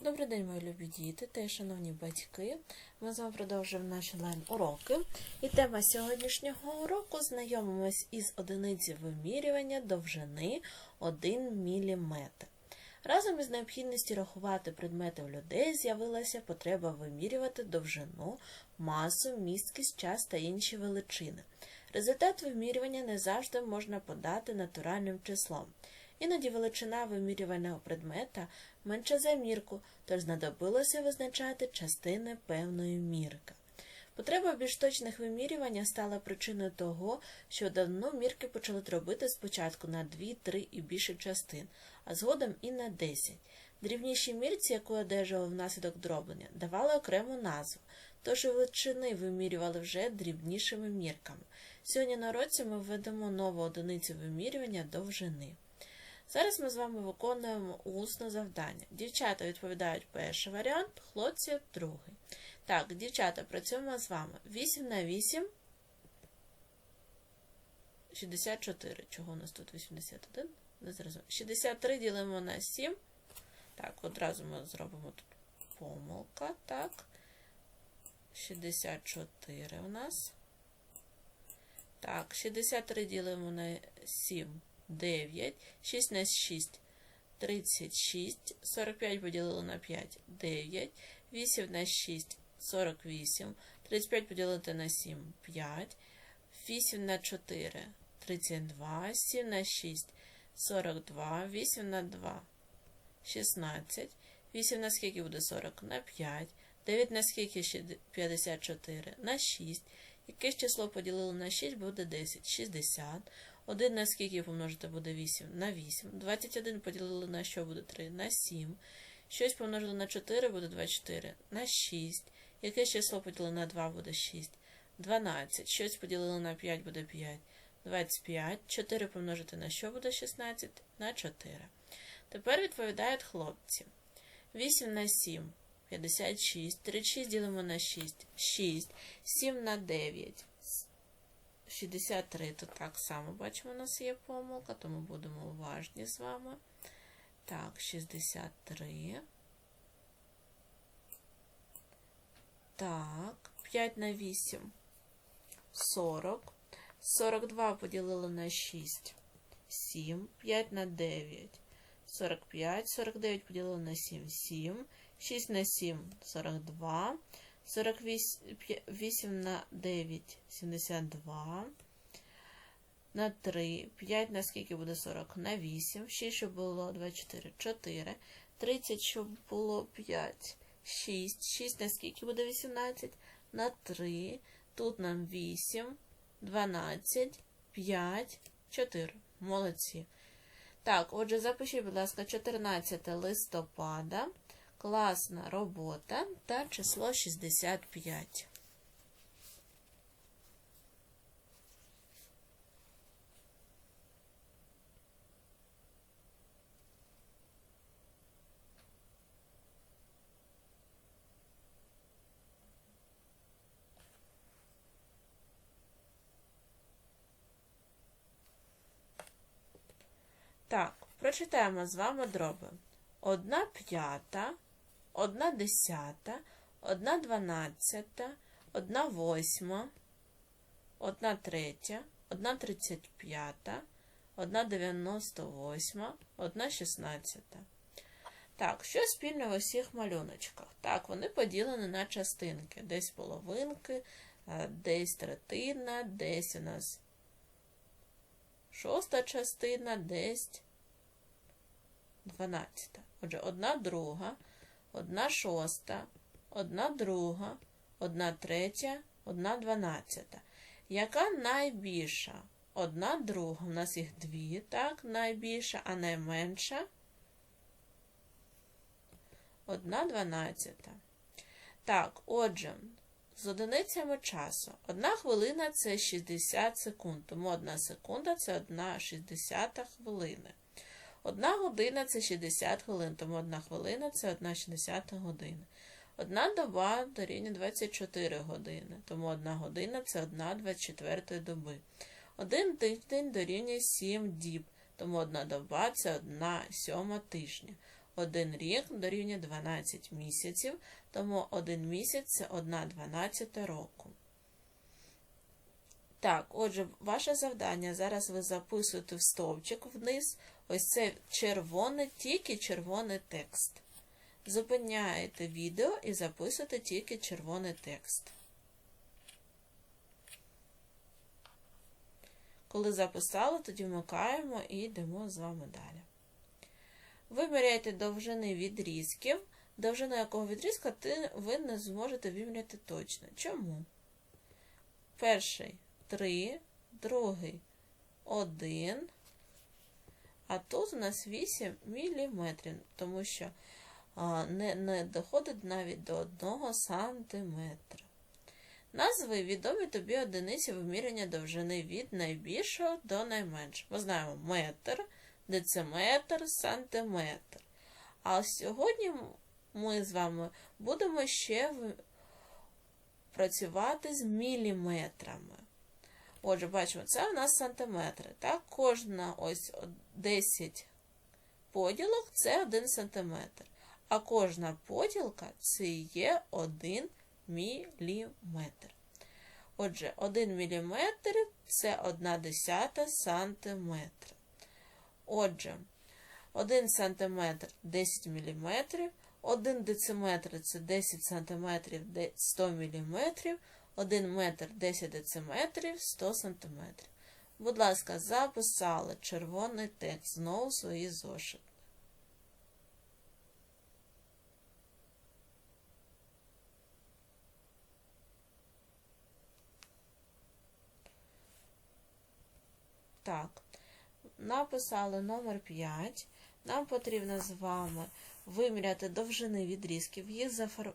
Добрий день, мої любі діти та шановні батьки. Ми з вами продовжуємо наші лайн-уроки. І тема сьогоднішнього уроку знайомимось із одиниці вимірювання довжини 1 мм. Разом із необхідністю рахувати предмети в людей з'явилася потреба вимірювати довжину, масу, місткість, час та інші величини. Результат вимірювання не завжди можна подати натуральним числом. Іноді величина вимірюваного предмета менша за мірку, тож знадобилося визначати частини певної мірки. Потреба більш точних вимірювання стала причиною того, що давно мірки почали робити спочатку на 2, 3 і більше частин, а згодом і на 10. Дрібніші мірці, яку одержали внаслідок дроблення, давали окрему назву, тож і величини вимірювали вже дрібнішими мірками. Сьогодні на році ми введемо нову одиницю вимірювання довжини. Зараз ми з вами виконуємо усне завдання. Дівчата відповідають перший варіант, хлопці другий. Так, дівчата, працюємо з вами. 8 на 8. 64. Чого у нас тут 81? Не зрозуміло. 63 ділимо на 7. Так, одразу ми зробимо тут помилка. Так. 64 у нас. Так, 63 ділимо на 7. 9, 6 на 6, 36, 45 поділили на 5, 9, 8 на 6, 48, 35 поділити на 7, 5, 8 на 4, 32, 7 на 6, 42, 8 на 2, 16, 8 на скільки буде 40? На 5, 9 на скільки ще 54? На 6, Якесь число поділили на 6 буде 10, 60, 1 на скільки помножити буде 8? На 8. 21 поділили на що буде 3? На 7. Щось помножили на 4 буде 24. На 6. Яке число поділили на 2 буде 6. 12. Щось поділили на 5 буде 5. 25. 4 помножити на що буде 16? На 4. Тепер відповідають хлопці. 8 на 7. 56. 36 ділимо на 6. 6. 7 на 9. 63, тут так само бачимо, у нас є помилка, тому будемо уважні з вами. Так, 63. Так, 5 на 8. 40. 42 поділили на 6. 7. 5 на 9. 45. 49 поділили на 7. 7. 6 на 7. 42. 48 на 9, 72. На 3, 5 на скільки буде 40? На 8, 6, щоб було 24, 4, 30, щоб було 5, 6, 6 на скільки буде 18, на 3, тут нам 8, 12, 5, 4. Молодці. Так, отже, запишіть, будь ласка, 14 листопада класна робота та число 65. Так, прочитаємо з вами дроби. Одна п'ята одна десята, одна дванадцята, одна восьма, одна третя, одна тридцять п'ята, одна дев'яносто восьма, одна шістнадцята. Так, що спільне в усіх малюночках? Так, вони поділені на частинки. Десь половинки, десь третина, десь у нас шоста частина, десь дванадцята. Отже, одна друга одна шоста, одна друга, одна третя, одна дванадцята. Яка найбільша? Одна друга. У нас їх дві, так, найбільша, а найменша одна дванадцята. Так, отже, з одиницями часу. Одна хвилина це 60 секунд, тому одна секунда це одна 60 хвилини. Одна година це 60 хвилин, тому одна хвилина це 1 60 година. Одна доба дорівнює 24 години, тому одна година це 1 24 доби. Один тиждень дорівнює 7 діб, тому одна доба це 1 сьома тижня. Один рік дорівнює 12 місяців, тому один місяць це 1 12 року. Так, отже, ваше завдання зараз ви записуєте в стовпчик вниз. Ось це червоне, тільки червоний текст. Зупиняєте відео і записуєте тільки червоний текст. Коли записали, тоді вмикаємо і йдемо з вами далі. Виміряйте довжини відрізків, довжину якого відрізка ви не зможете виміряти точно. Чому? Перший 3, другий 1, а тут у нас 8 мм, тому що не, не доходить навіть до 1 см. Назви відомі тобі одиниці виміряння довжини від найбільшого до найменшого. Ми знаємо метр, дециметр, сантиметр. А сьогодні ми з вами будемо ще працювати з міліметрами. Отже, бачимо, це у нас сантиметри. Так? Кожна ось 10 поділок це 1 сантиметр. А кожна поділка це є 1 міліметр. Отже, 1 міліметр це 1 десята сантиметра. Отже, 1 сантиметр 10 міліметрів, 1 дециметр це 10 сантиметрів 100 міліметрів, 1 метр 10 дециметрів 100 сантиметрів. Будь ласка, записали червоний текст знову свої зошити. Так, написали номер 5. Нам потрібно з вами виміряти довжини відрізків, їх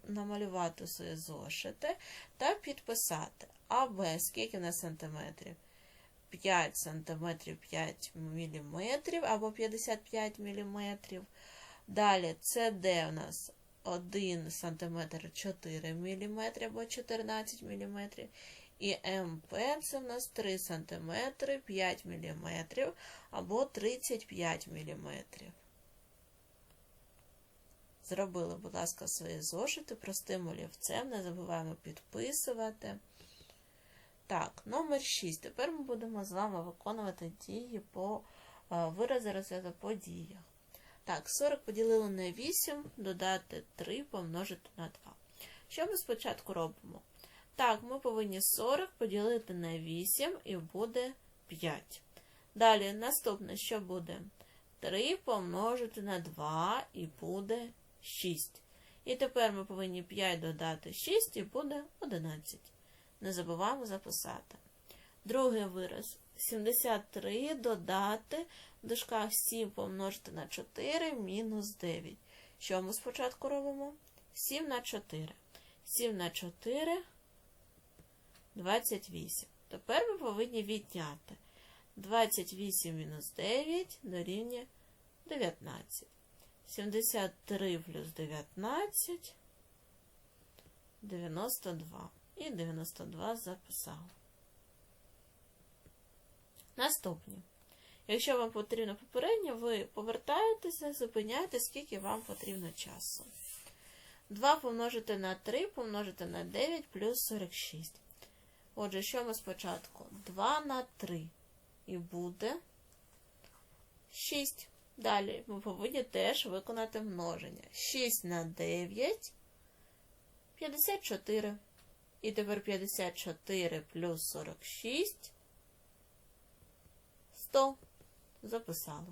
намалювати свої зошити та підписати. А Б, скільки на сантиметрів? 5 сантиметрів 5 міліметрів або 55 міліметрів. Далі СД у нас 1 см 4 мм або 14 мм. І МП це у нас 3 см 5 мм або 35 мм. Зробили, будь ласка, свої зошити простим олівцем, не забуваємо підписувати. Так, номер 6. Тепер ми будемо з вами виконувати дії по вирази розгляду по діях. Так, 40 поділили на 8, додати 3 помножити на 2. Що ми спочатку робимо? Так, ми повинні 40 поділити на 8 і буде 5. Далі, наступне, що буде? 3 помножити на 2 і буде 6. І тепер ми повинні 5 додати 6 і буде 11. Не забуваємо записати. Другий вираз. 73 додати в дужках 7 помножити на 4 мінус 9. Що ми спочатку робимо? 7 на 4. 7 на 4 28. Тепер ми повинні відняти 28 мінус 9 дорівнює 19. 73 плюс 19 92. І 92 записали. Наступні. Якщо вам потрібно попередньо, ви повертаєтеся, зупиняєте, скільки вам потрібно часу. 2 помножити на 3 помножити на 9 плюс 46. Отже, що ми спочатку? 2 на 3. І буде 6. Далі ми повинні теж виконати множення. 6 на 9 54. І тепер 54 плюс 46 100. Записали.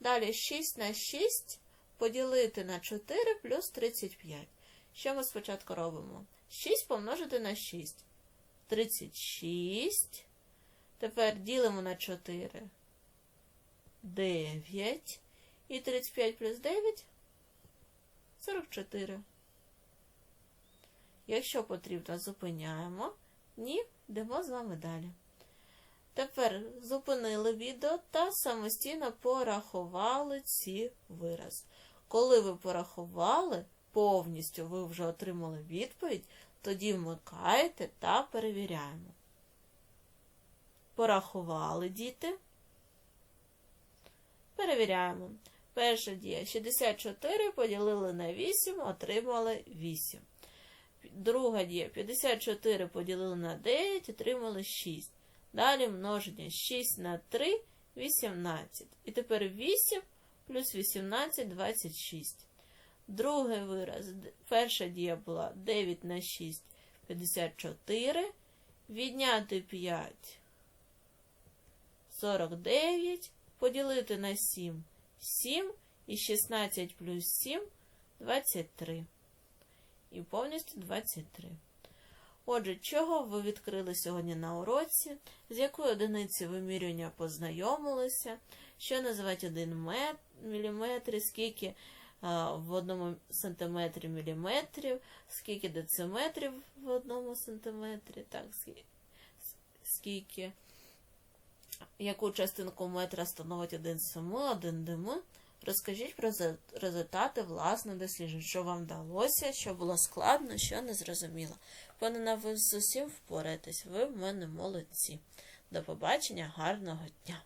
Далі 6 на 6 поділити на 4 плюс 35. Що ми спочатку робимо? 6 помножити на 6. 36. Тепер ділимо на 4. 9. І 35 плюс 9 44. Якщо потрібно, зупиняємо. Ні, йдемо з вами далі. Тепер зупинили відео та самостійно порахували ці вирази. Коли ви порахували, повністю ви вже отримали відповідь, тоді вмикаєте та перевіряємо. Порахували діти. Перевіряємо. Перша дія 64 поділили на 8, отримали 8. Друга дія 54 поділили на 9, отримали 6. Далі множення 6 на 3 18. І тепер 8 плюс 18 26. Другий вираз. Перша дія була 9 на 6 54. Відняти 5 49. Поділити на 7 7 і 16 плюс 7 23. І повністю 23. Отже, чого ви відкрили сьогодні на уроці, з якою одиницею вимірювання познайомилися, що називають 1 мет, міліметр, скільки в одному сантиметрі міліметрів, скільки дециметрів в одному сантиметрі, так, скільки, яку частинку метра становить 1 см, 1 дм. Розкажіть про результати власних досліджень, що вам вдалося, що було складно, що не зрозуміло. Впевнена, ви з усім впораєтесь, ви в мене молодці. До побачення, гарного дня!